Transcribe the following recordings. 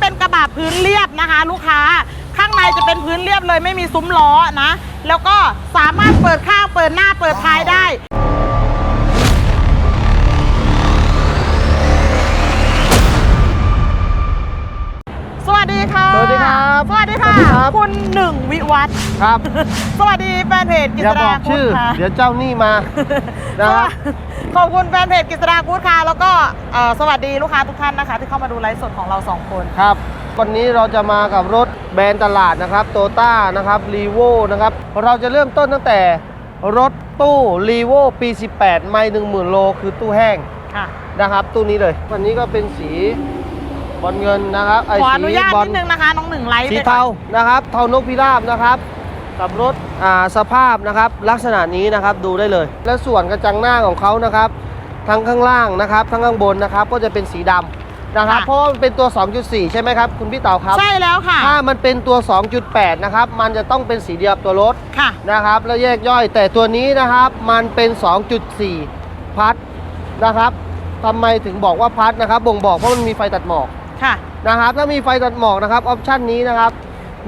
เป็นกระบะพื้นเรียบนะคะ ลูกค้า ข้างในจะเป็นพื้นเรียบเลยไม่มีซุ้มล้อนะ แล้วก็สามารถเปิดข้างเปิดหน้าเปิดท้ายได้สวัสดีค่ะ สวัสดีครับสวัสดีค่ะ สวัสดีครับ คุณหนึ่งวิวัฒน์ครับ สวัสดีแฟนเพจกิอย่าษบดาอกชื่อกุ๊ดค่ะ เดี๋ยวเจ้าหนี้มา นะครับ ขอบคุณแฟนเพจกิษดากู๊ดค่ะ แล้วก็เอ่อสวัสดีลูกค้าทุกท่านนะคะ ที่เข้ามาดูไลฟ์สดของเราสองคน ครับ วันนี้เราจะมากับรถแบรนด์ตลาดนะครับโตต้านะครับรีโวนะครับ เราจะเริ่มต้นตั้งแต่รถตู้รีโวปี 18 ไม่10,000 โล คือตู้แห้งค่ะ นะครับ ตู้นี้เลย วันนี้ก็เป็นสีบอลเงินนะครับไอ้ขออสีนุญาตบอลนิดนึงนะคะ น้องหนึ่งไลฟ์สีไปก่อนเทานะครับ เทานกพิราบนะครับ กับรถอ่าสภาพนะครับลักษณะนี้นะครับดูได้เลย และส่วนกระจังหน้าของเขานะครับ ทั้งข้างล่างนะครับ ทั้งข้างบนนะครับ ก็จะเป็นสีดำนะครับเพราะว่ามันเป็นตัว 2.4 ใช่ไหมครับ คุณพี่เต่าครับ ใช่แล้วค่ะ ถ้ามันเป็นตัว 2.8 นะครับ มันจะต้องเป็นสีเดียวกับตัวรถค่ะ นะครับ แล้วแยกย่อยแต่ตัวนี้นะครับ มันเป็น 2.4 พัดนะครับทำไมถึงบอกว่าพัดนะครับ บ่งบอกเพราะมันมีไฟตัดหมอก ค่ะ นะครับถ้ามีไฟตัดหมอกนะครับออปชันนี้นะครับ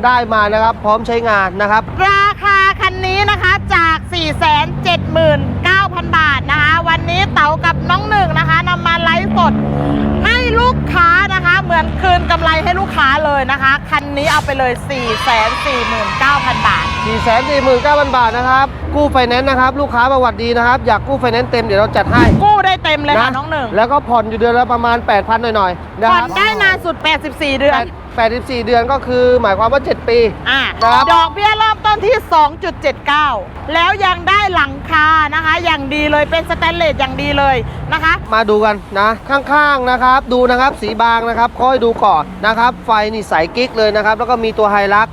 ได้มานะครับ พร้อมใช้งานนะครับ ราคาคันนี้นะคะจาก 479,000 บาทนะคะ วันนี้เต๋ากับน้องหนึ่งนะคะนำมาไลฟ์สดให้ลูกค้านะคะ เหมือนคืนกำไรให้ลูกค้าเลยนะคะ คันนี้เอาไปเลย 449,000 บาท 449,000 บาทนะครับ กู้ไฟแนนซ์นะครับ ลูกค้าประวัติดีนะครับ อยากกู้ไฟแนนซ์เต็มเดี๋ยวเราจัดให้กู้ได้เต็มเลยค่ะนะน้องหนึ่งแล้วก็ผ่อนอยู่เดือนละประมาณ 8,000 หน่อยๆนะผ่คอนรับได้นานสุด 84 เดือนแปด 84 เดือนก็คือหมายความว่า 7 ปี อะครับดอกเบี้ยเริ่มต้นที่ 2.79 แล้วยังได้หลังคานะคะ อย่างดีเลยเป็นสแตนเลสอย่างดีเลยนะคะ มาดูกันนะ ข้างๆนะครับ ดูนะครับสีบางนะครับค่อยดูก่อนนะครับ ไฟนี่ใสกิ๊กเลยนะครับ แล้วก็มีตัวไฮลัก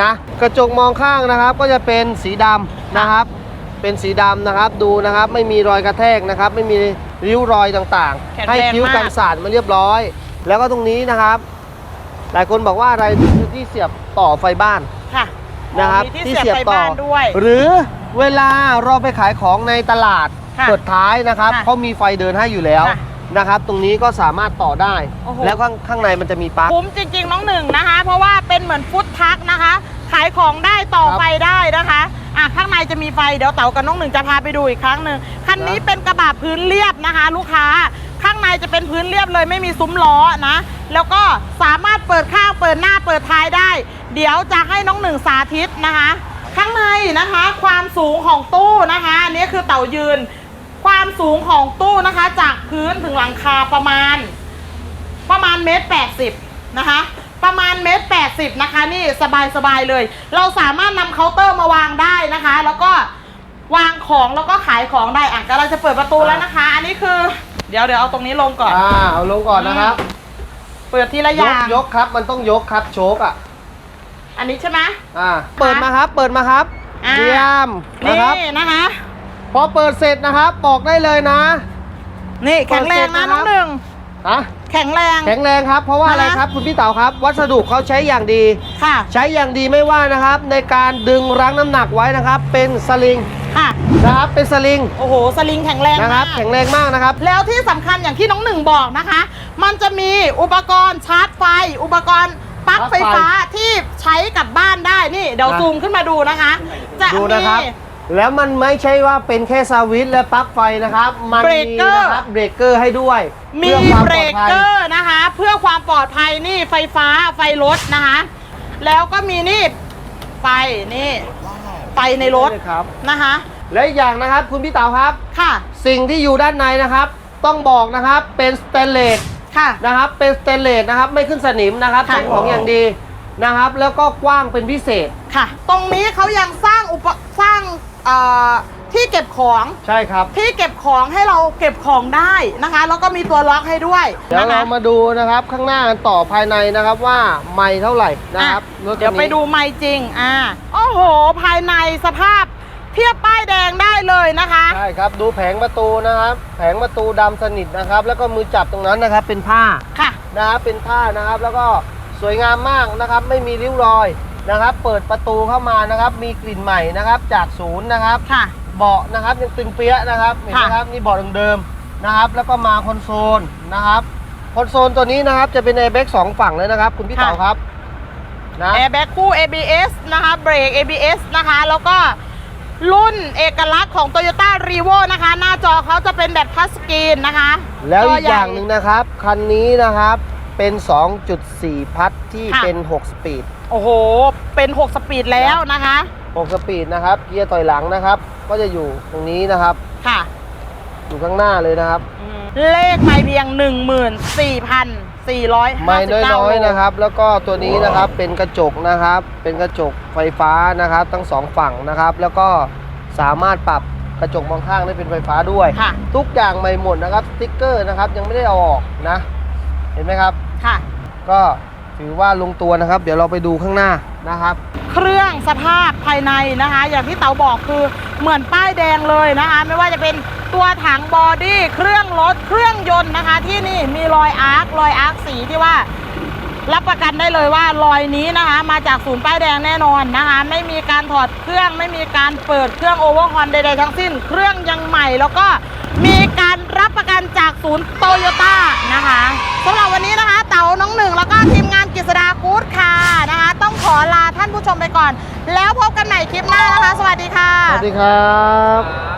นะกระจกมองข้างนะครับก็จะเป็นสีดำนะครับ เป็นสีดำนะครับดูนะครับไม่มีรอยกระแทกนะครับ ไม่มีริ้วรอยต่างแข็งๆให้แรงคิ้วมากกันสาดมาเรียบร้อย แล้วก็ตรงนี้นะครับ หลายคนบอกว่าอะไรคือที่เสียบต่อไฟบ้านค่ะนะครับมีที่เสียบไฟบ้านด้วย หรือเวลาเราไปขายของในตลาดค่ะเปิดท้ายนะครับค่ะเขามีไฟเดินให้อยู่แล้วค่ะ นะครับ ตรงนี้ก็สามารถต่อได้โอ้โหแล้วข้างข้างในมันจะมีปลั๊ก คุ้มจริงๆ น้องหนึ่งนะคะ เพราะว่าเป็นเหมือนฟุตทักนะคะ ขายของได้ต่อครับไฟได้นะคะอะข้างในจะมีไฟเดี๋ยวเต๋ากับน้องหนึ่งจะพาไปดูอีกครั้งหนึ่งคันนี้ครับ เป็นกระบะพื้นเรียบนะคะ ลูกค้า ข้างในจะเป็นพื้นเรียบเลยไม่มีซุ้มล้อนะ แล้วก็สามารถเปิดข้างเปิดหน้าเปิดท้ายได้ เดี๋ยวจะให้น้องหนึ่งสาธิตนะคะ ข้างในนะคะ ความสูงของตู้นะคะอันนี้คือเต่ายืน ความสูงของตู้นะคะ จากพื้นถึงหลังคาประมาณ ประมาณเมตรแปดสิบนะคะประมาณเมตรแปดสิบนะคะนี่สบายสบายๆเลย เราสามารถนำเคาน์เตอร์มาวางได้นะคะ แล้วก็วางของแล้วก็ขายของได้อะกำลังจะเปิดประตูแล้วนะคะ อันนี้คือ เดี๋ยวเดี๋ยวเอาตรงนี้ลงก่อน อ่าเอาลงก่อนนะครับ เปิดทีละยอกย่างยกครับ มันต้องยกครับโชกอะ อันนี้ใช่ไหม อ่า เปิดมาครับ เปิดมาครับอ่า เยี่ยมนะนี่ครับ นะคะ พอเปิดเสร็จนะครับ บอกได้เลยนะ นี่แข็งแรงนะน้องหนึ่งอะ แข็งแรง แข็งแรงครับ เพราะว่าอะไรนะคะครับคุณพี่เต๋าครับ วัสดุเขาใช้อย่างดี ค่ะ ใช้อย่างดีไม่ว่านะครับ ในการดึงรั้งน้ำหนักไว้นะครับ เป็นสลิงค่ะนะครับเป็นสลิงโอ้โหสลิงแข็งแรงนะครับมากแข็งแรงมากนะครับ แล้วที่สำคัญอย่างที่น้องหนึ่งบอกนะคะ มันจะมีอุปกรณ์ชาร์จไฟ อุปกรณ์ปลั๊กชาร์จไฟไฟฟ้าที่ใช้กับบ้านได้นี่เดี๋ยวนะซูมขึ้นมาดูนะคะ จะดูมีนะครับ แล้วมันไม่ใช่ว่าเป็นแค่สวิตช์และปลั๊กไฟนะครับ มันเบรกมีเกอร์นะครับเบรกเกอร์ให้ด้วยมีพื่อความเบรปลอดกภัยเกอร์นะคะ เพื่อความปลอดภัยนี่ไฟฟ้าไฟรถนะคะ แล้วก็มีนี่ไฟนี่ไฟในรถนี่ครับนะคะ และอีกอย่างนะครับคุณพี่เต๋าครับค่ะ สิ่งที่อยู่ด้านในนะครับ ต้องบอกนะครับเป็นสเตนเลสค่ะนะครับเป็นสเตนเลสนะครับไม่ขึ้นสนิมนะครับค่ะใช้ของอย่างดีนะครับ แล้วก็กว้างเป็นพิเศษค่ะ ตรงนี้เขายังสร้างอุปสร้าง เอ่อที่เก็บของใช่ครับ ที่เก็บของให้เราเก็บของได้นะคะ แล้วก็มีตัวล็อกให้ด้วยเดี๋ยวนะคะเรามาดูนะครับข้างหน้ากันต่อภายในนะครับว่าไม่เท่าไหร่นะครับอะรถคันนี้เดี๋ยวไปดูไม่จริงอ่าโอ้โห ภายในสภาพเทียบป้ายแดงได้เลยนะคะ ใช่ครับดูแผงประตูนะครับ แผงประตูดำสนิทนะครับ แล้วก็มือจับตรงนั้นนะครับเป็นผ้าค่ะ นะครับเป็นผ้านะครับ แล้วก็สวยงามมากนะครับ ไม่มีริ้วรอย นะครับ เปิดประตูเข้ามานะครับ มีกลิ่นใหม่นะครับจากศูนย์นะครับค่ะ เบาะนะครับยังตึงเปี้ยะนะครับเห็นไหมค่ะครับนี่เบาะเดิมๆนะครับ แล้วก็มาคอนโซลนะครับพคอนโซลตัวนี้นะครับจะเป็นแอร์แบ็กสองฝั่งเลยนะครับ คุณพี่ค่ะ เต๋าครับนะแอร์แบ็กคู่ ABS นะคะเบรก ABS นะคะ แล้วก็รุ่นเอกลักษณ์ของ Toyota r e v o นะคะ หน้าจอเขาจะเป็นแบบทัชสกรีนนะคะแล้วอีกจใญ่อย่างหนึ่งนะครับคันนี้นะครับ เป็น 2.4 พัทที่ค่ะ เป็น 6 สปีด โอ้โห เป็น 6 สปีดแล้วนะคะ 6 สปีดนะครับ เกียร์ถอยหลังนะครับ ก็จะอยู่ตรงนี้นะครับ ค่ะ อยู่ข้างหน้าเลยนะครับ เลขไม่เพียง 14,459ไม่น้อยๆนะครับ แล้วก็ตัวนี้นะครับเป็นกระจกนะครับ เป็นกระจกไฟฟ้านะครับ ทั้งสองฝั่งนะครับ แล้วก็สามารถปรับกระจกมองข้างได้เป็นไฟฟ้าด้วย ค่ะ ทุกอย่างใหม่หมดนะครับสติ๊กเกอร์นะครับ ยังไม่ได้เอาออกนะ เห็นไหมครับ ค่ะ ก็ถือว่าลงตัวนะครับ เดี๋ยวเราไปดูข้างหน้านะครับ เครื่องสภาพภายในนะคะ อย่างที่เต๋าบอกคือเหมือนป้ายแดงเลยนะคะ ไม่ว่าจะเป็นตัวถังบอดี้เครื่องรถเครื่องยนต์นะคะ ที่นี่มีรอยอาร์ครอยอาร์คสีที่ว่ารับประกันได้เลยว่ารอยนี้นะคะ มาจากศูนย์ป้ายแดงแน่นอนนะคะ ไม่มีการถอดเครื่องไม่มีการเปิดเครื่องโอเวอร์ฮอนใดๆทั้งสิ้น เครื่องยังใหม่แล้วก็มีการ รับประกันจากศูนย์โตโยต้านะคะสำหรับวันนี้นะคะ เต๋าน้องหนึ่งแล้วก็ทีมงานกฤษดากู๊ดค่ะนะคะ ต้องขอลาท่านผู้ชมไปก่อน แล้วพบกันใหม่คลิปหน้านะคะ สวัสดีค่ะ สวัสดีครับ